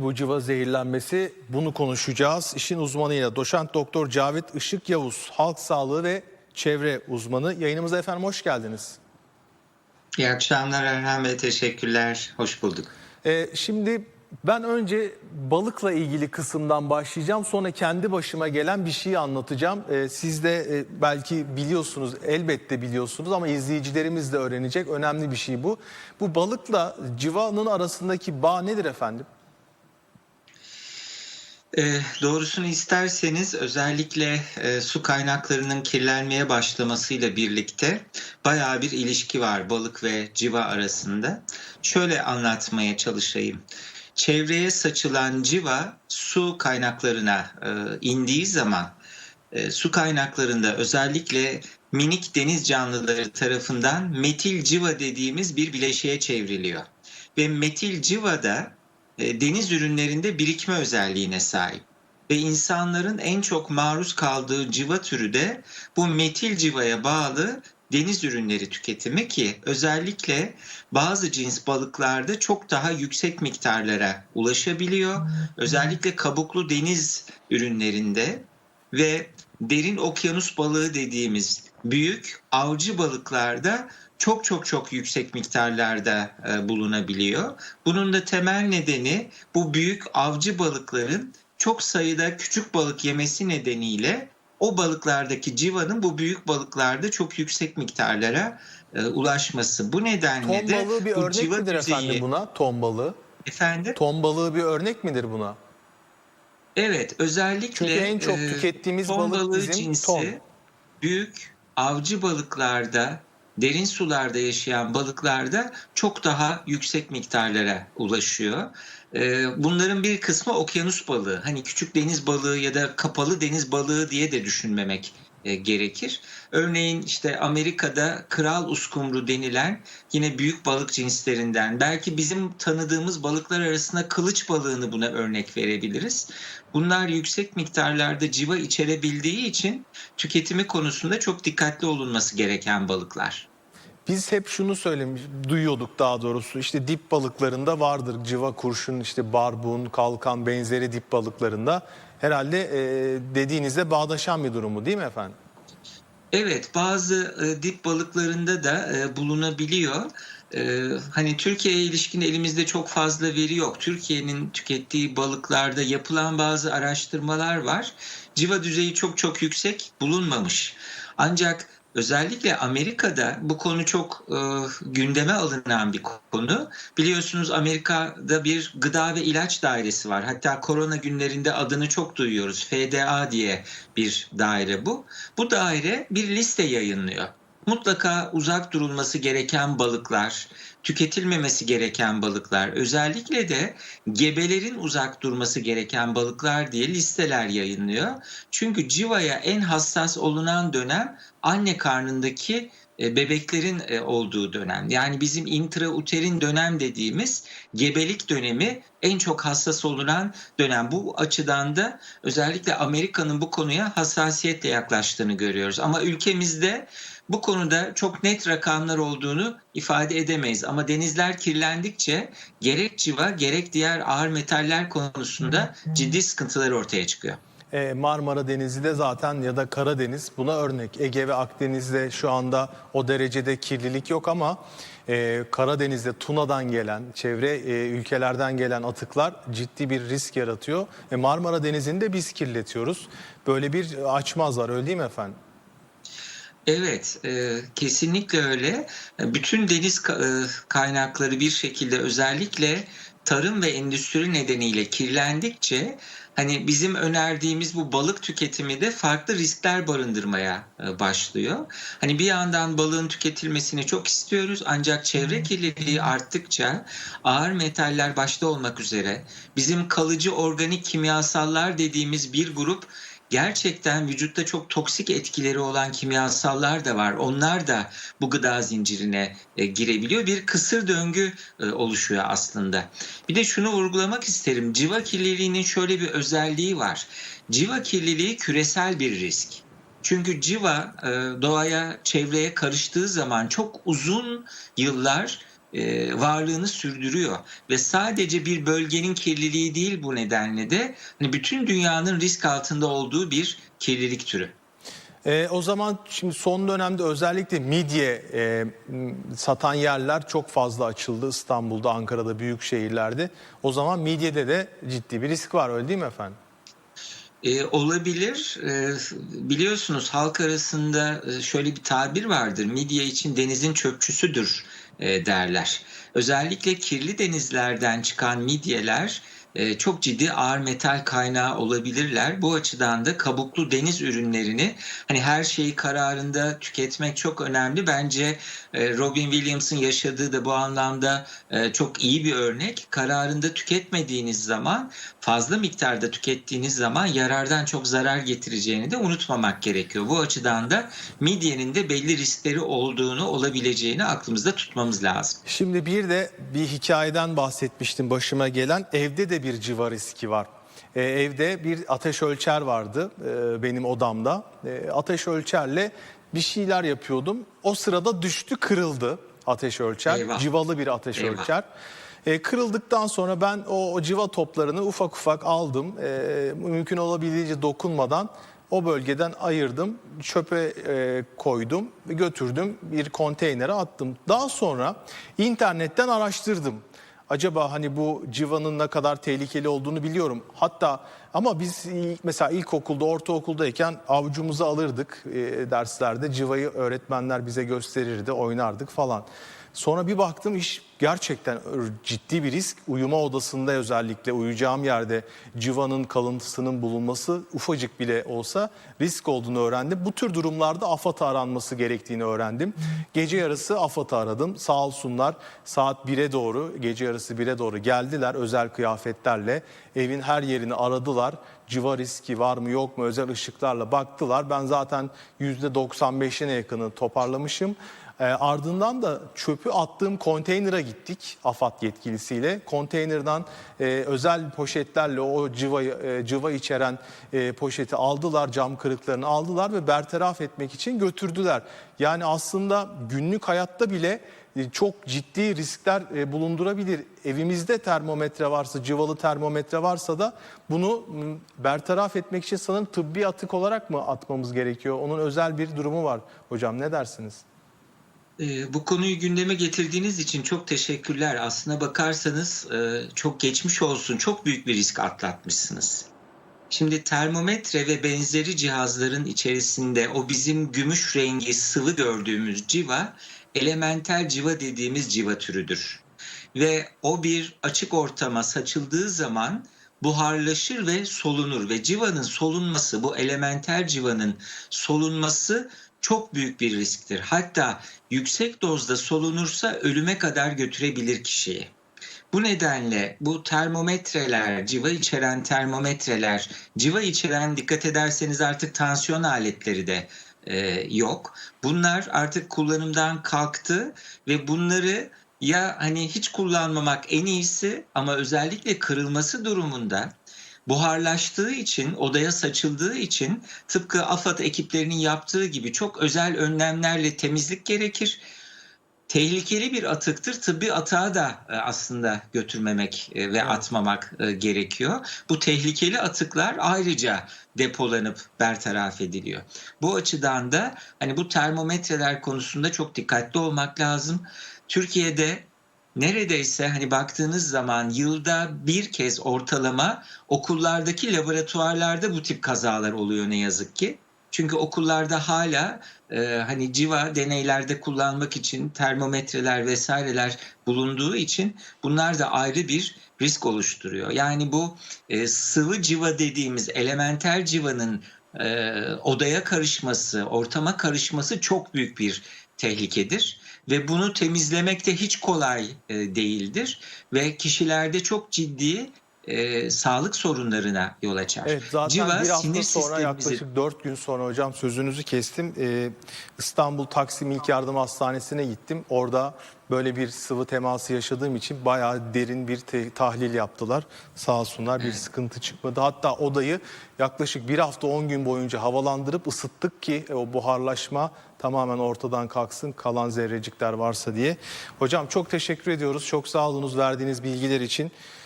Bu civa zehirlenmesi bunu konuşacağız. İşin uzmanıyla doçent doktor Cavit Işık Yavuz, halk sağlığı ve çevre uzmanı. Yayınımıza efendim hoş geldiniz. İyi akşamlar Erhan Bey, teşekkürler. Hoş bulduk. Ee, şimdi ben önce balıkla ilgili kısımdan başlayacağım. Sonra kendi başıma gelen bir şeyi anlatacağım. Ee, siz de e, belki biliyorsunuz, elbette biliyorsunuz ama izleyicilerimiz de öğrenecek. Önemli bir şey bu. Bu balıkla civanın arasındaki bağ nedir efendim? Ee, doğrusunu isterseniz özellikle e, su kaynaklarının kirlenmeye başlamasıyla birlikte bayağı bir ilişki var balık ve civa arasında. Şöyle anlatmaya çalışayım. Çevreye saçılan civa su kaynaklarına e, indiği zaman e, su kaynaklarında özellikle minik deniz canlıları tarafından metil civa dediğimiz bir bileşiğe çevriliyor. Ve metil civa da e, deniz ürünlerinde birikme özelliğine sahip. Ve insanların en çok maruz kaldığı civa türü de bu metil civaya bağlı deniz ürünleri tüketimi ki özellikle bazı cins balıklarda çok daha yüksek miktarlara ulaşabiliyor. Özellikle kabuklu deniz ürünlerinde ve derin okyanus balığı dediğimiz büyük avcı balıklarda çok çok çok yüksek miktarlarda e, bulunabiliyor. Bunun da temel nedeni bu büyük avcı balıkların çok sayıda küçük balık yemesi nedeniyle o balıklardaki civanın bu büyük balıklarda çok yüksek miktarlara e, ulaşması. Bu nedenle Ton de balığı bir örnek civa midir düzeyi- efendim buna? Ton balığı. Efendim? Ton balığı bir örnek midir buna? Evet, özellikle Çünkü en çok e, tükettiğimiz ton balık balığı bizim cinsi ton. büyük avcı balıklarda, derin sularda yaşayan balıklarda çok daha yüksek miktarlara ulaşıyor. E, bunların bir kısmı okyanus balığı. Hani küçük deniz balığı ya da kapalı deniz balığı diye de düşünmemek gerekir. Örneğin işte Amerika'da kral uskumru denilen yine büyük balık cinslerinden. Belki bizim tanıdığımız balıklar arasında kılıç balığını buna örnek verebiliriz. Bunlar yüksek miktarlarda civa içerebildiği için tüketimi konusunda çok dikkatli olunması gereken balıklar. Biz hep şunu söylemiş, duyuyorduk daha doğrusu. İşte dip balıklarında vardır civa, kurşun, işte barbun, kalkan benzeri dip balıklarında. Herhalde e, dediğinizde bağdaşan bir durumu değil mi efendim? Evet, bazı e, dip balıklarında da e, bulunabiliyor. E, hani Türkiye'ye ilişkin elimizde çok fazla veri yok. Türkiye'nin tükettiği balıklarda yapılan bazı araştırmalar var. Civa düzeyi çok çok yüksek bulunmamış. Ancak özellikle Amerika'da bu konu çok e, gündeme alınan bir konu. Biliyorsunuz Amerika'da bir gıda ve ilaç dairesi var. Hatta korona günlerinde adını çok duyuyoruz. FDA diye bir daire bu. Bu daire bir liste yayınlıyor. Mutlaka uzak durulması gereken balıklar, tüketilmemesi gereken balıklar, özellikle de gebelerin uzak durması gereken balıklar diye listeler yayınlıyor. Çünkü civaya en hassas olunan dönem anne karnındaki e, bebeklerin e, olduğu dönem. Yani bizim intrauterin dönem dediğimiz gebelik dönemi en çok hassas olunan dönem. Bu açıdan da özellikle Amerika'nın bu konuya hassasiyetle yaklaştığını görüyoruz. Ama ülkemizde bu konuda çok net rakamlar olduğunu ifade edemeyiz. Ama denizler kirlendikçe gerek civa gerek diğer ağır metaller konusunda ciddi sıkıntılar ortaya çıkıyor. E, Marmara Denizi de zaten ya da Karadeniz buna örnek. Ege ve Akdeniz'de şu anda o derecede kirlilik yok ama e, Karadeniz'de Tuna'dan gelen, çevre e, ülkelerden gelen atıklar ciddi bir risk yaratıyor. E, Marmara Denizi'ni de biz kirletiyoruz. Böyle bir açmaz var öyle değil mi efendim? Evet, e, kesinlikle öyle. Bütün deniz e, kaynakları bir şekilde özellikle tarım ve endüstri nedeniyle kirlendikçe hani bizim önerdiğimiz bu balık tüketimi de farklı riskler barındırmaya e, başlıyor. Hani bir yandan balığın tüketilmesini çok istiyoruz ancak çevre kirliliği arttıkça ağır metaller başta olmak üzere bizim kalıcı organik kimyasallar dediğimiz bir grup gerçekten vücutta çok toksik etkileri olan kimyasallar da var. Onlar da bu gıda zincirine e, girebiliyor. Bir kısır döngü e, oluşuyor aslında. Bir de şunu vurgulamak isterim. Civa kirliliğinin şöyle bir özelliği var. Civa kirliliği küresel bir risk. Çünkü civa e, doğaya, çevreye karıştığı zaman çok uzun yıllar e, varlığını sürdürüyor ve sadece bir bölgenin kirliliği değil bu nedenle de hani bütün dünyanın risk altında olduğu bir kirlilik türü. E, o zaman şimdi son dönemde özellikle midye e, satan yerler çok fazla açıldı İstanbul'da, Ankara'da, büyük şehirlerde. O zaman midyede de ciddi bir risk var öyle değil mi efendim? E, olabilir. E, biliyorsunuz halk arasında e, şöyle bir tabir vardır. Midye için denizin çöpçüsüdür e, derler. Özellikle kirli denizlerden çıkan midyeler çok ciddi ağır metal kaynağı olabilirler. Bu açıdan da kabuklu deniz ürünlerini hani her şeyi kararında tüketmek çok önemli. Bence e, Robin Williams'ın yaşadığı da bu anlamda e, çok iyi bir örnek. Kararında tüketmediğiniz zaman fazla miktarda tükettiğiniz zaman yarardan çok zarar getireceğini de unutmamak gerekiyor. Bu açıdan da midyenin de belli riskleri olduğunu olabileceğini aklımızda tutmamız lazım. Şimdi bir de bir hikayeden bahsetmiştim başıma gelen. Evde de bir civa riski var. Ee, evde bir ateş ölçer vardı e, benim odamda. E, ateş ölçerle bir şeyler yapıyordum. O sırada düştü kırıldı ateş ölçer. Eyvah. Civalı bir ateş Eyvah. ölçer. E, kırıldıktan sonra ben o, o civa toplarını ufak ufak aldım. E, mümkün olabildiğince dokunmadan o bölgeden ayırdım, çöpe e, koydum ve götürdüm bir konteynere attım. Daha sonra internetten araştırdım. Acaba hani bu civanın ne kadar tehlikeli olduğunu biliyorum. Hatta ama biz mesela ilkokulda, ortaokuldayken avucumuza alırdık e, derslerde. Civayı öğretmenler bize gösterirdi, oynardık falan. Sonra bir baktım iş gerçekten ciddi bir risk. Uyuma odasında özellikle uyuyacağım yerde civanın kalıntısının bulunması ufacık bile olsa risk olduğunu öğrendim. Bu tür durumlarda AFAD'a aranması gerektiğini öğrendim. Gece yarısı AFAD'ı aradım. Sağ olsunlar saat 1'e doğru, gece yarısı 1'e doğru geldiler özel kıyafetlerle. Evin her yerini aradılar. Civa riski var mı yok mu özel ışıklarla baktılar. Ben zaten %95'ine yakını toparlamışım. E, ardından da çöpü attığım konteynere gittik AFAD yetkilisiyle. Konteynerden e, özel poşetlerle o cıvayı, e, cıva içeren e, poşeti aldılar, cam kırıklarını aldılar ve bertaraf etmek için götürdüler. Yani aslında günlük hayatta bile e, çok ciddi riskler e, bulundurabilir. Evimizde termometre varsa, cıvalı termometre varsa da bunu bertaraf etmek için sanırım tıbbi atık olarak mı atmamız gerekiyor? Onun özel bir durumu var hocam ne dersiniz? Ee, Bu konuyu gündeme getirdiğiniz için çok teşekkürler. Aslına bakarsanız e, çok geçmiş olsun, çok büyük bir risk atlatmışsınız. Şimdi termometre ve benzeri cihazların içerisinde o bizim gümüş rengi sıvı gördüğümüz civa, elementel civa dediğimiz civa türüdür. Ve o bir açık ortama saçıldığı zaman buharlaşır ve solunur ve civanın solunması, bu elementer civanın solunması çok büyük bir risktir. Hatta yüksek dozda solunursa ölüme kadar götürebilir kişiyi. Bu nedenle bu termometreler, civa içeren termometreler, civa içeren dikkat ederseniz artık tansiyon aletleri de e, yok. Bunlar artık kullanımdan kalktı ve bunları ya hani hiç kullanmamak en iyisi ama özellikle kırılması durumunda buharlaştığı için, odaya saçıldığı için tıpkı AFAD ekiplerinin yaptığı gibi çok özel önlemlerle temizlik gerekir. Tehlikeli bir atıktır. Tıbbi atağa da e, aslında götürmemek e, ve atmamak e, gerekiyor. Bu tehlikeli atıklar ayrıca depolanıp bertaraf ediliyor. Bu açıdan da hani bu termometreler konusunda çok dikkatli olmak lazım. Türkiye'de neredeyse hani baktığınız zaman yılda bir kez ortalama okullardaki laboratuvarlarda bu tip kazalar oluyor ne yazık ki. Çünkü okullarda hala e, hani civa deneylerde kullanmak için termometreler vesaireler bulunduğu için bunlar da ayrı bir risk oluşturuyor. Yani bu e, sıvı civa dediğimiz elementer civanın e, odaya karışması, ortama karışması çok büyük bir tehlikedir ve bunu temizlemek de hiç kolay e, değildir ve kişilerde çok ciddi e, sağlık sorunlarına yol açar. Evet zaten Civa, bir hafta sinir sonra sistemimizi- yaklaşık 4 gün sonra hocam sözünüzü kestim. Ee, İstanbul Taksim İlk Yardım Hastanesi'ne gittim. Orada böyle bir sıvı teması yaşadığım için bayağı derin bir tahlil yaptılar. Sağ olsunlar bir sıkıntı çıkmadı. Hatta odayı yaklaşık bir hafta 10 gün boyunca havalandırıp ısıttık ki e, o buharlaşma tamamen ortadan kalksın kalan zerrecikler varsa diye. Hocam çok teşekkür ediyoruz. Çok sağ olunuz verdiğiniz bilgiler için.